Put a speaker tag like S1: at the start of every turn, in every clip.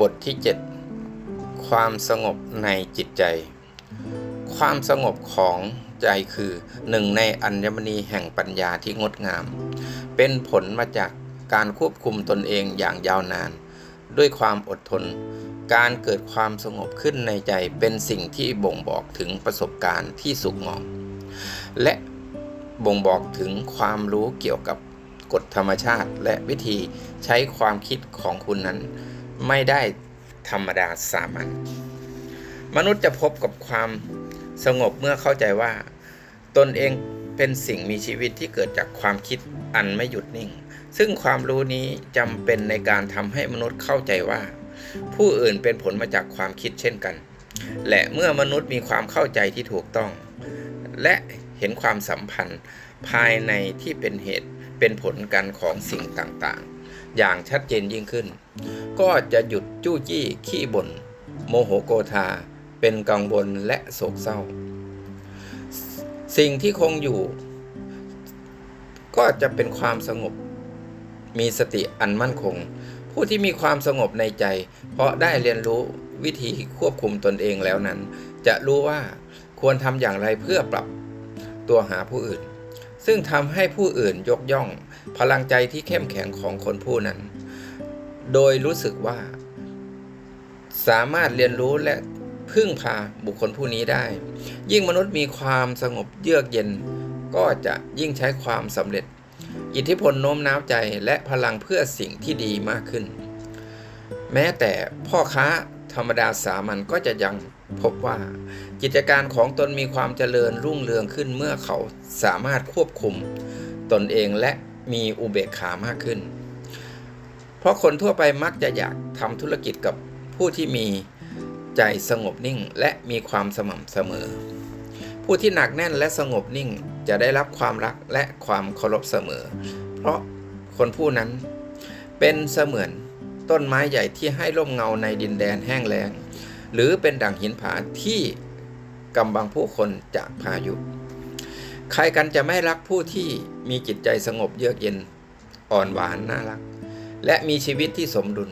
S1: บทที่ 7 ความสงบในจิตใจ ความสงบของใจคือหนึ่งในอัญมณีแห่งปัญญาที่งดงาม เป็นผลมาจากการควบคุมตนเองอย่างยาวนาน ด้วยความอดทน การเกิดความสงบขึ้นในใจเป็นสิ่งที่บ่งบอกถึงประสบการณ์ที่สุขงอมและบ่งบอกถึงความรู้เกี่ยวกับกฎธรรมชาติ และวิธีใช้ความคิดของคุณนั้น ไม่ได้ธรรมดาสามัญมนุษย์จะพบกับความสงบเมื่อเข้าใจว่า ตนเองเป็นสิ่งมีชีวิตที่เกิดจากความคิดอันไม่หยุดนิ่ง ซึ่งความรู้นี้จำเป็นในการทำให้มนุษย์เข้าใจว่า ผู้อื่นเป็นผลมาจากความคิดเช่นกัน และเมื่อมนุษย์มีความเข้าใจที่ถูกต้อง และเห็นความสัมพันธ์ภายในที่เป็นเหตุเป็นผลกันของสิ่งต่างๆ อย่างชัดเจนยิ่งขึ้น ก็จะหยุดจู้จี้ขี้บน่นโมโหโกธา เป็นกังวลและโศกเศร้า สิ่งที่คงอยู่ ก็จะเป็นความสงบ มีสติอันมั่นคง ผู้ที่มีความสงบในใจ เพราะได้เรียนรู้วิธีควบคุมตนเองแล้วนั้น จะรู้ว่าควรทำอย่างไรเพื่อปรับตัวหาผู้อื่น ซึ่งทำให้ผู้อื่นยกย่อง พลังใจที่เข้มแข็งของคนผู้นั้น โดยรู้สึกว่า สามารถเรียนรู้และพึ่งพาบุคคลผู้นี้ได้ ยิ่งมนุษย์มีความสงบเยือกเย็น ก็จะยิ่งใช้ความสำเร็จ อิทธิพลโน้มน้าวใจและพลังเพื่อสิ่งที่ดีมากขึ้น แม้แต่พ่อค้าธรรมดาสามัญก็จะยัง พบว่ากิจการของตนมีความเจริญรุ่งเรืองขึ้นเมื่อเขาสามารถควบคุมตนเองและมีอุเบกขามากขึ้น เพราะคนทั่วไปมักจะอยากทำธุรกิจกับผู้ที่มีใจสงบนิ่งและมีความสม่ำเสมอ ผู้ที่หนักแน่นและสงบนิ่งจะได้รับความรักและความเคารพเสมอ เพราะคนผู้นั้นเป็นเสมือนต้นไม้ใหญ่ที่ให้ร่มเงาในดินแดนแห้งแล้ง หรือเป็นดั่งหินผาที่กำบังผู้คนจากพายุ ใครกันจะไม่รักผู้ที่มีจิตใจสงบเยือกเย็นอ่อนหวานน่ารัก และมีชีวิตที่สมดุล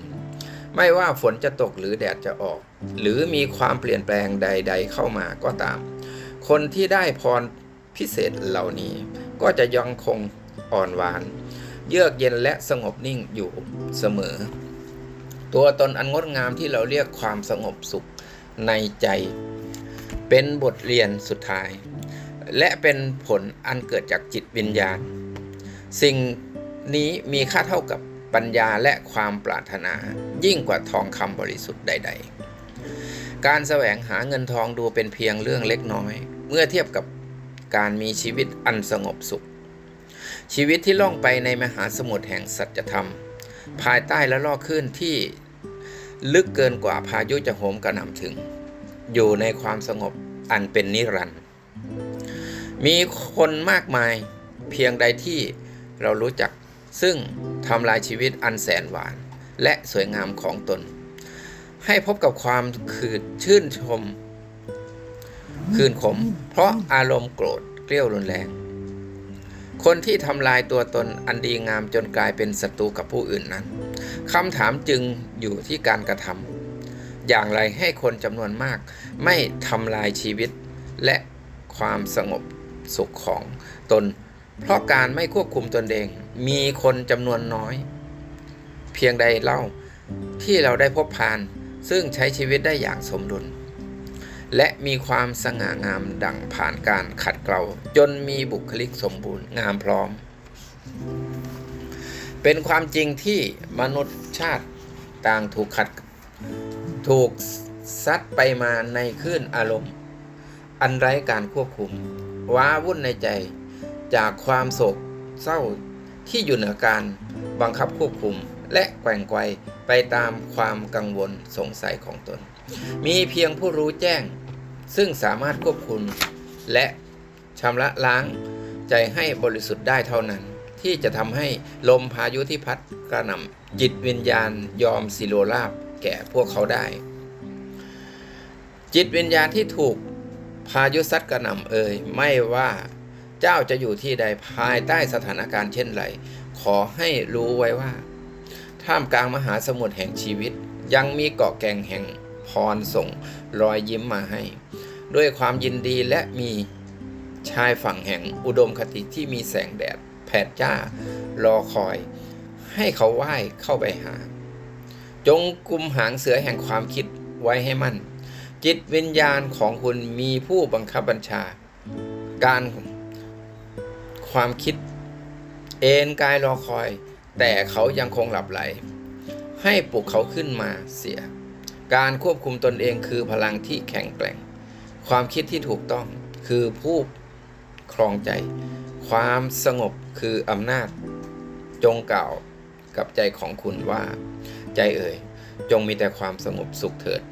S1: ไม่ว่าฝนจะตกหรือแดดจะออก หรือมีความเปลี่ยนแปลงใด ๆ เข้ามาก็ตาม คนที่ได้พรพิเศษเหล่านี้ ก็จะยังคงอ่อนหวาน เยือกเย็นและสงบนิ่งอยู่เสมอ ตัวตนอันงดงามที่เราเรียกความสงบสุขในใจ เป็นบทเรียนสุดท้าย และเป็นผลอันเกิดจากจิตวิญญาณ สิ่งนี้มีค่าเท่ากับปัญญาและความปรารถนายิ่งกว่าทองคำบริสุทธิ์ใด ๆ การแสวงหาเงินทองดูเป็นเพียงเรื่องเล็กน้อย เมื่อเทียบกับการมีชีวิตอันสงบสุข ชีวิตที่ล่องไปในมหาสมุทรแห่งสัจธรรม ภายใต้และล่อคลื่นที่ ลึกเกินกว่าพายุจะโหมกระหน่ำถึง อยู่ในความสงบอันเป็นนิรันดร์มีคนมากมายเพียงใดที่เรารู้จัก ซึ่งทำลายชีวิตอันแสนหวาน และสวยงามของตน ให้พบกับความคืนชื่นชม คืนขม เพราะอารมณ์โกรธเกลี้ยวรุนแรง คนที่ทำลายตัวตนอันดีงามจนกลายเป็นศัตรูกับผู้อื่นนั้นคำถามจึงอยู่ที่การกระทำอย่างไรให้คนจำนวนมาก ไม่ทำลายชีวิต และความสงบสุขของตน เพราะการไม่ควบคุมตนเอง มีคนจำนวนน้อย เพียงใดเล่าที่เราได้พบผ่าน ซึ่งใช้ชีวิตได้อย่างสมดุล และมีความสง่างามดังผ่านการขัดเกลาจนมีบุคลิกสมบูรณ์งามพร้อม เป็นความจริงที่มนุษย์ชาติต่างถูกขัดถูกซัดไปมาในคลื่นอารมณ์ อันไร้การควบคุม ว้าวุ่นในใจจากความโศกเศร้าที่อยู่เหนือการบังคับควบคุมและแกว่งไกวไปตามความกังวลสงสัยของตน มีเพียงผู้รู้แจ้ง ซึ่งสามารถควบคุมและชำระล้างใจให้บริสุทธิ์ได้เท่านั้น ที่จะทำให้ลมพายุที่พัดกระหน่ำจิตวิญญาณยอมสิโลราบแก่พวกเขาได้ จิตวิญญาณที่ถูกพายุซัดกระหน่ำเอ่ยไม่ว่าเจ้าจะอยู่ที่ใดภายใต้สถานการณ์เช่นไร ขอให้รู้ไว้ว่า ท่ามกลางมหาสมุทรแห่งชีวิตยังมีเกาะแก่งแห่ง พรส่งรอยยิ้มมาให้ ด้วยความยินดีและมีชายฝั่งแห่งอุดมคติที่มีแสงแดดแผดจ้ารอคอย ให้เขาไหว้เข้าไปหา จงกุมหางเสือแห่งความคิดไว้ให้มั่น จิตวิญญาณของคุณมีผู้บังคับบัญชา การความคิด เอนกายรอคอย แต่เขายังคงหลับไหล ให้ปลุกเขาขึ้นมาเสีย การควบคุมตนเองคือพลังที่แข็งแกร่ง ความคิดที่ถูกต้องคือผู้ครองใจ ความสงบคืออำนาจ จงกล่าวกับใจของคุณว่า ใจเอ่ยจงมีแต่ความสงบสุขเถิด